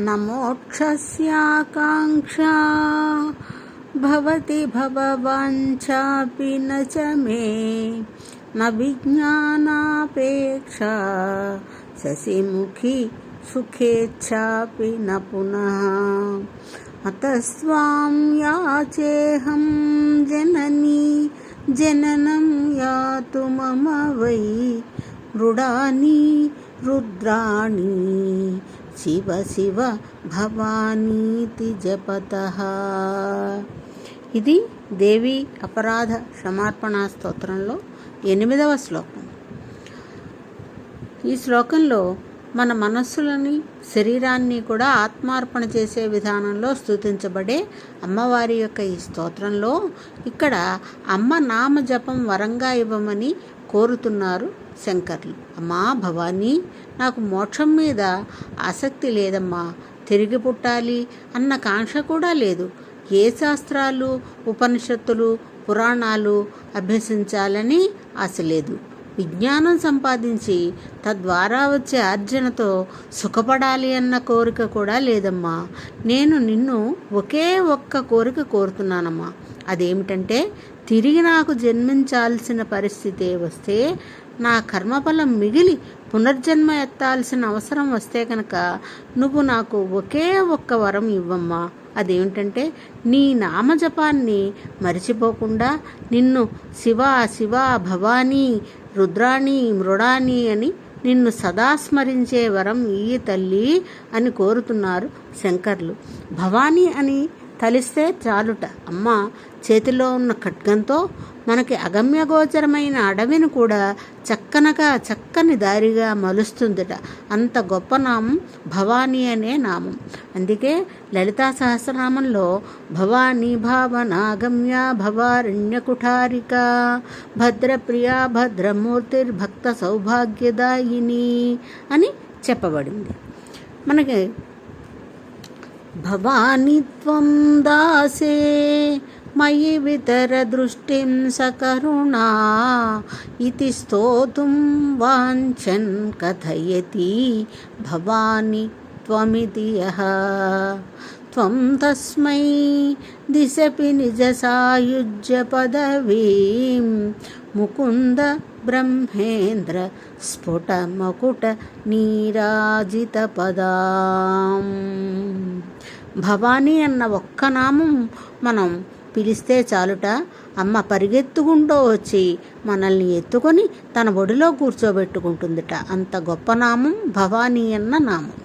न मोक्षस्याकाङ्क्षा भवति भववाञ्छापि न च मे। न विज्ञानापेक्षा। शशिमुखी सुखेच्छापि न पुनः। अतस्त्वां याचेऽहं जननी। जननं यातु मम वै। मृडानि रुद्राणि। శివ శివ భవానీతి జపత. ఇది దేవి అపరాధ క్షమార్పణ స్తోత్రంలో ఎనిమిదవ శ్లోకం. ఈ శ్లోకంలో మన మనస్సులని శరీరాన్ని కూడా ఆత్మార్పణ చేసే విధానంలో స్థుతించబడే అమ్మవారి యొక్క ఈ స్తోత్రంలో ఇక్కడ అమ్మ నామ జపం వరంగా ఇవ్వమని కోరుతున్నారు శంకర్లు. అమ్మా భవానీ నాకు మోక్షం మీద ఆసక్తి లేదమ్మా. తిరిగి పుట్టాలి అన్న కాంక్ష కూడా లేదు. ఏ శాస్త్రాలు ఉపనిషత్తులు పురాణాలు అభ్యసించాలని ఆశ లేదు. విజ్ఞానం సంపాదించి తద్వారా వచ్చే ఆర్జనతో సుఖపడాలి అన్న కోరిక కూడా లేదమ్మా. నేను నిన్ను ఒకే ఒక్క కోరిక కోరుతున్నానమ్మా. అదేమిటంటే తిరిగి నాకు జన్మించాల్సిన పరిస్థితి వస్తే నా కర్మఫలం మిగిలి పునర్జన్మ ఎత్తాల్సిన అవసరం వస్తే కనుక నువ్వు నాకు ఒకే ఒక్క వరం ఇవ్వమ్మా. అదేమిటంటే నీ నామజపాన్ని మరిచిపోకుండా నిన్ను శివ శివ భవానీ రుద్రాణి మృడాని అని నిన్ను సదా స్మరించే వరం ఈ తల్లి అని కోరుతున్నారు శంకర్లు. భవానీ అని తలిస్తే చాలుట. అమ్మ చేతిలో ఉన్న ఖడ్గంతో మనకి అగమ్యగోచరమైన అడవిని కూడా చక్కనగా చక్కని దారిగా మలుస్తుందట. అంత గొప్ప నామం భవానీ అనే నామం. అందుకే లలితా సహస్రనామంలో భవానీ భావనాగమ్య భవారణ్యకుఠారిక భద్రప్రియ భద్రమూర్తిర్భక్త సౌభాగ్యదాయిని అని చెప్పబడింది. మనకి భవానీత్వం దాసే మయి వితరదృష్టిం సకరుణా. ఇది స్తోతుం వాంఛన్ కథయతి భవాని త్వమితి యః త్వం తస్మై దిశపి నిజ సాయుజ్య పదవీం. ముకుంద బ్రహ్మేంద్ర స్ఫుట మకుట నీరాజిత పదాం. భవానీ అన్న ఒక్క నామం మనం పిలిస్తే చాలుట. అమ్మ పరిగెత్తుకుంటూ వచ్చి మనల్ని ఎత్తుకొని తన ఒడిలో కూర్చోబెట్టుకుంటుందిట. అంత గొప్ప నామం భవానీ అన్న నామం.